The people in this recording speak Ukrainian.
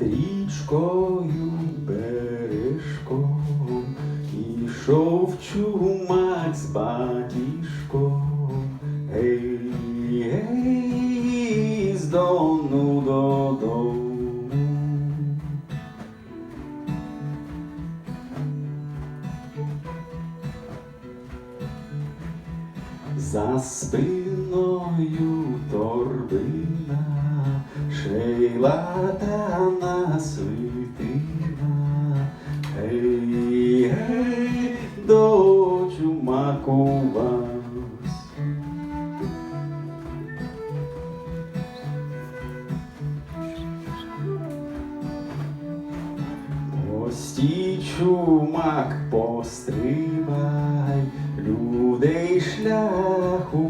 річкою бережком ішов чумак з батіжком. Гей, гей, з дону додому. За спиною шейлатана свитина. Гей, гей, дочу маку вас. Пості чумак пострибай, людей шляху